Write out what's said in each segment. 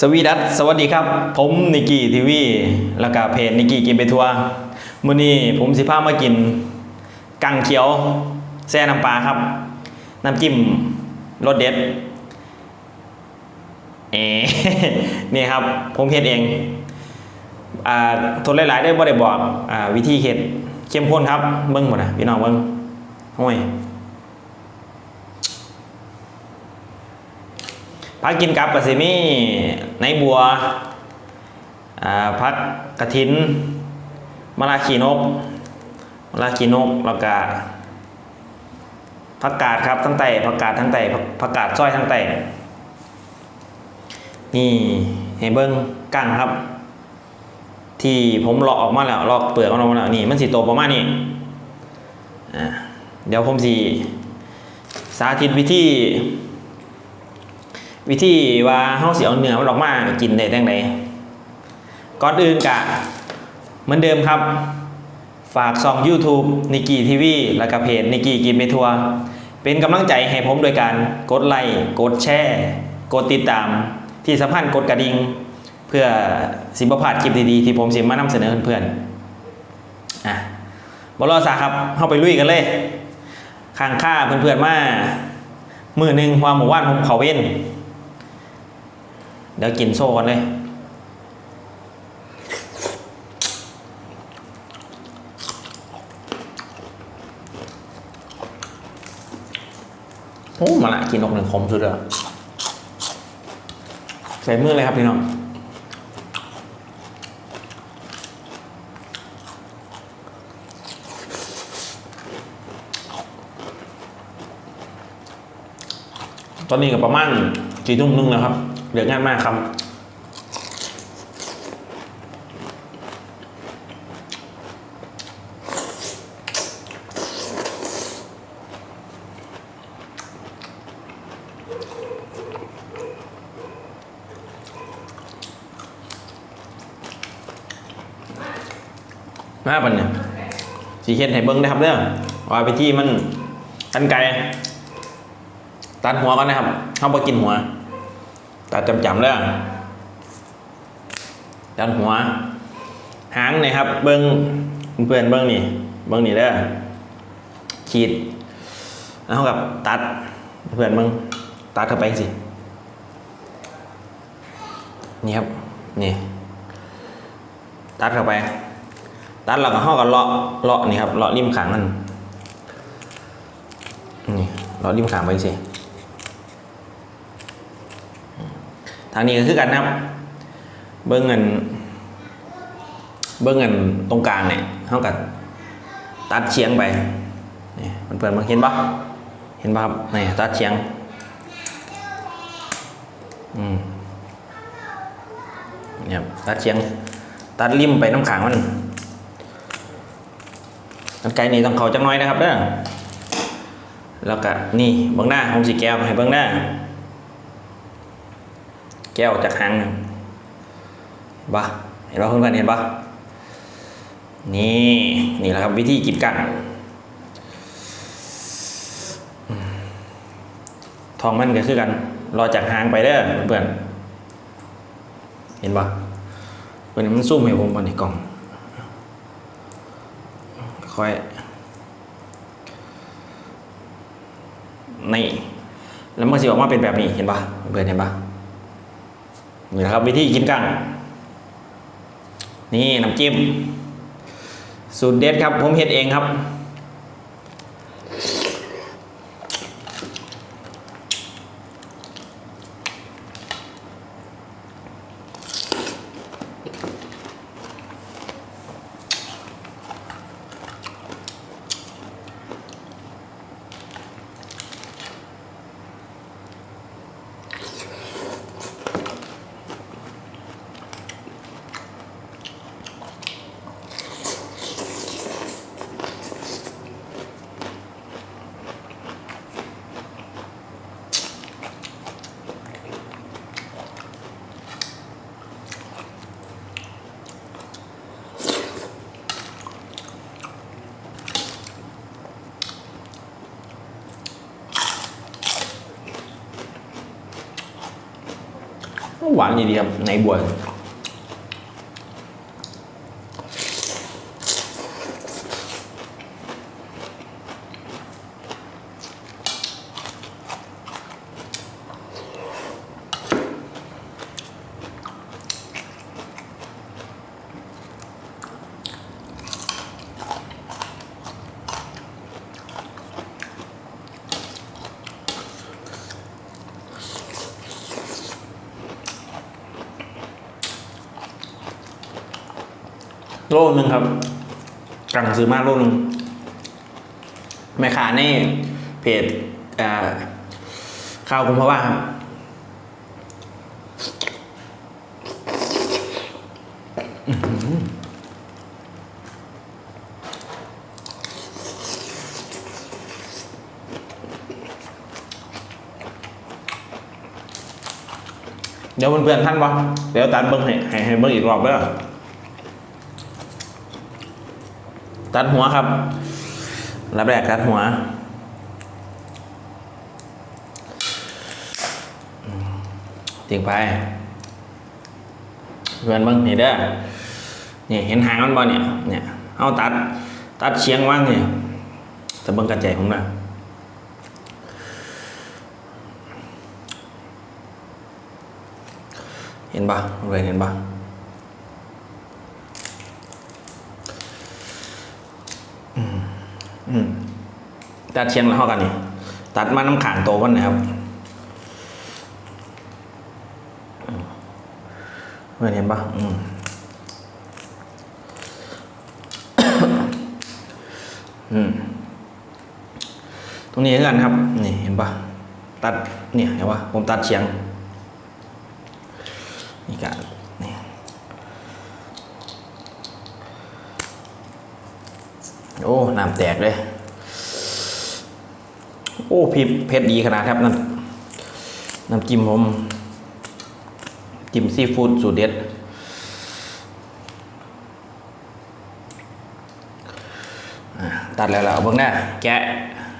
สวีดัสสวัสดีครับ ผมนิกกี้ทีวีแล้วก็เพจนิกกี้กินไปทัวร์มื้อนี้ผมสิพามากิน กังเขียวแซ่น้ำปลาครับ น้ำจิ้มรสเด็ดเอ๋นี่ครับ ผมเฮ็ดเองอ่าทนหลายๆได้บ่ได้บอกอ่าวิธีเฮ็ดเข้มข้นครับเบิ่งหมดนะพี่น้องเบิ่งโอ้ย พักกินกับกะสิมีในบัวพักกระถินมะลาขีนกมะลาขีนกแล้วก็ผักกาดครับทั้งไตผักกาดทั้งไตผักผักกาดซอยทั้งไตนี่ให้เบิ้งกั้งครับ ที่ผมเลาะออกมาแล้วลอกเปลือกออกมาแล้วนี่มันสีโตประมาณนี้อ่เดี๋ยวผมสีสาธิตวิธี วิธีว่าเฮาสิเอาเนื้อมันออกมากินได้จังไดก่อนอื่นกะเหมือนเดิมครับ ฝากช่อง YouTube นิกกี้ทีวีแล้วก็เพจนิกกี้กินไปทัวเป็นกำลังใจให้ผมโดยการกดไลค์กดแชร์กดติดตามที่สำคัญกดกระดิ่งเพื่อสิบประพาดคลิปดีๆ ที่ผมสิมานำเสนอเพื่อนๆอะบรอสาครับเข้าไปลุยกันเลยข้างค่าเพื่อนๆมามือหนึ่งคว่าหมู่บ้านผมเขาเว้น เดี๋ยวกินโซ่กันเลย โอ้มาละกินนกหนึ่งคมสุดเลยใส่มือเลยครับพี่น้องตอนนี้ก็ประมาณกี่ทุ่มนึงแล้วครับ เหลือง่านมากครับ มาปันเนี่ยสีเขียนให้เบิ้งนะครับเด้อว่าไปที่มันกันไกลตัดหัวกันนะครับเข้าไปกินหัว ตัดจำๆเด้อตัดหัว หางนี่ครับ เบิ้งเพื่อนเบิ้งนี่ เบิ้งนี่เด้อขีดแล้วเขากับตัดเพื่อนเบิ้งตัดเข้าไปสินี่ครับนี่ ตัดเข้าไป ตัดแล้วก็ห่อกับเลาะเลาะนี่ครับเลาะริมขางมันนี่เลาะริมขางไปสิ ทางนี้ก็คือกันนะครับ เบิ้งเงิน เบิ้งเงินตรงกลางเนี่ยเท่ากับตัดเฉียงไปนี่มันเปิดมาเห็นปะเห็นปะครับนี่ตัดเฉียงอืมเนี่ยตัดเฉียง ตัดริมไปน้ำขางมันกันไกลนี่ต้องเขาจังน้อยนะครับเด้อแล้วก็นี่เบื้องหน้าผมสีแก้วให้เบื้องหน้า แก้วจากหางนะเห็นปะเห็นปะเพื่อนๆเห็นปะนี่นี่แหละครับวิธีกินกันทองมันก็คือกัน รอจากหางไปเด้อเพื่อนเห็นปะเพื่อนมันซุ่มให้ผมบนในกล่องค่อยนี่แล้วมันสิออกมาเป็นแบบนี้เห็นปะเพื่อนเห็นปะ นี่นะครับ วิธีกินกัน นี่น้ำจิ้มสูตรเด็ดครับ ผมเฮ็ดเองครับ หวานดีๆครับในบัว โลนึงครับกลังซื้อมาโลนึงแม่ค้าในเพจข้าวคุณพ่อว่าครับอื้อหือเดี๋ยวเพื่อนๆท่านบ่เดี๋ยวตัดเบิ้งให้ให้ให้เบิ้งอีกรอบเด้อ ตัดหัวครับรับแรกตัดหัวอืมทิ้งไปเพื่อนเบิ้งนี่เด้อนี่เห็นหางมันบ่เนี่ยเนี่ยเอาตัดตัดเชียงว่างเนี่ยแต่เบิ้งกระจายผมนะเห็นปะเพื่อนเห็นปะ อืมตัดเชียงแล้วเท่ากันนี่ตัดมาน้ำขางโตวันนะครับเพื่อนเห็นปะอืมอืมตรงนี้คือกันครับ นี่เห็นปะตัดเนี่ยเห็นปะผมตัดเชียง นี่กะนี่ โอ้น้ำแตกเลย โอ้พี่เผ็ดดีขนาดครับน้ำน้ำจิ้มผมจิ้มซีฟู้ดสูตรเด็ดตัดแล้วเราเอาเบื้องหน้าแกะ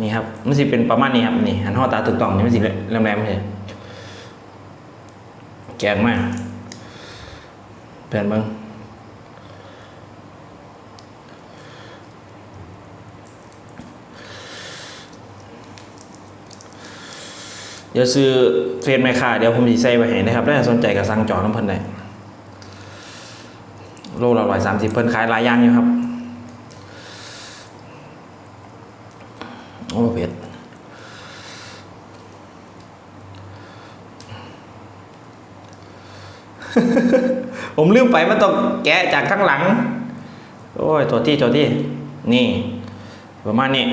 นี่ครับมันสิเป็นประมาณนี้ครับนี่หันห่อตาถูกต้องนี่มันสิแหลมๆเลยแกะออกมาเปลี่ยนเบ้าง เดี๋ยวซื้อเฟรนไม่ค่าเดี๋ยวผมจะใส่ไว้ให้นะครับถ้าสนใจก็สั่งจองน้ำเพิ่นได้โลละร้อยสามสิบเพิ่นขายหลายอย่างอยู่ครับ โอ้เผ็ดผมลืมไปมันต้องแกะจากข้างหลัง โอ้ย ตัวที่ตัวที่ นี่ ประมาณนี้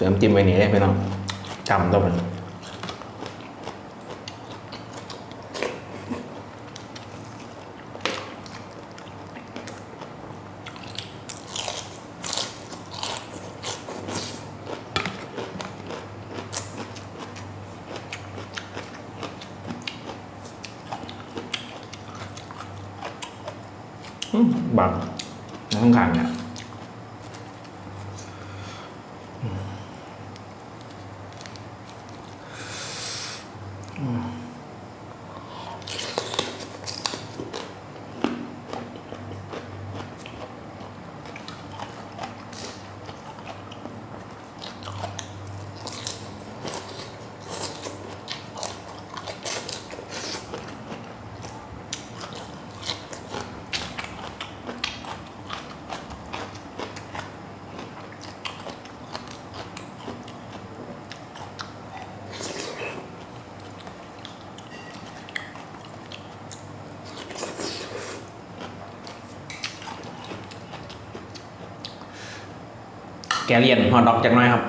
เติมจิ้มไปนี่ได้ไหมน้องจำต้องมันบังน้ำขังเนี่ย แกเรียนฮอตดอกจากหน้อยครับ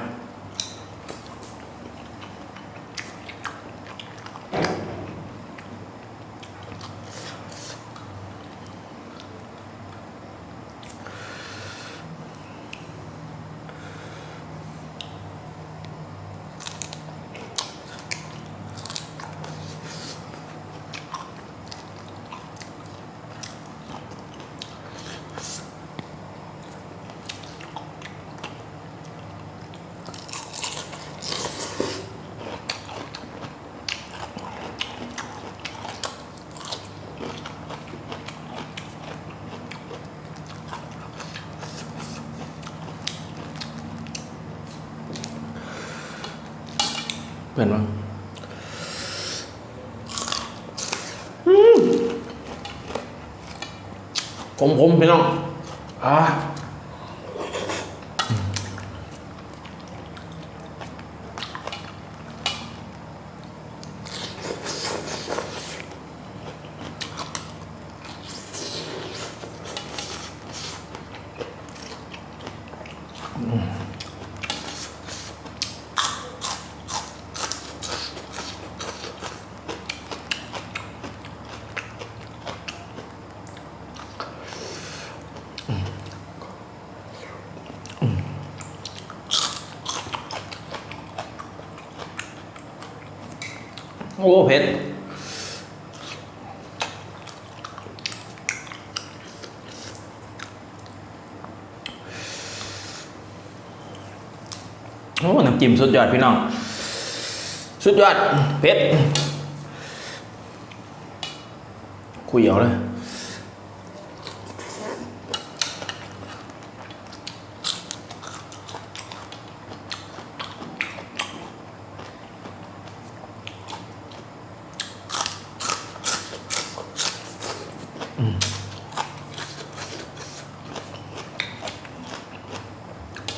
เพื่อนมั้งผมผมพี่น้องอ่า โอ้เผ็ดโอ้น้ำจิ้มสุดยอดพี่น้อง สุดยอดเผ็ดคุยเอาเลย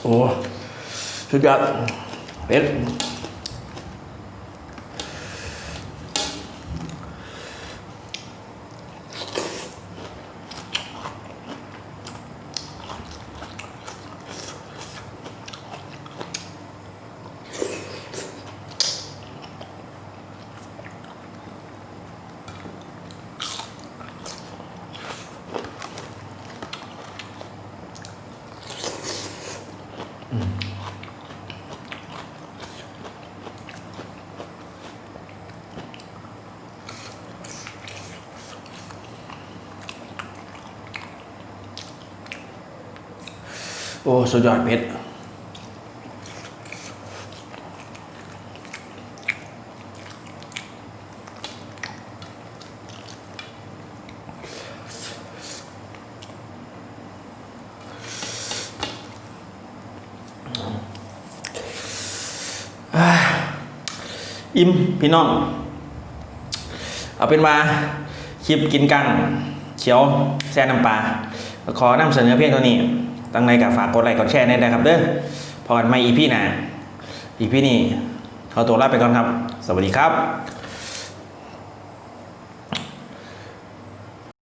โอ้สุ โอ้สุดยอดเผ็ดอิ่มพี่น้อง เอาเป็นว่าคลิปกินกันเขียวแช่น้ำปลาขอนำเสนอเพียงเท่านี้ ตั้งในกับฝากกดไลค์กดแชร์ด้วยนะครับเด้อพอกันไม่อีพี่หนาอีพี่นี่ขอตัวลาไปก่อนครับ สวัสดีครับ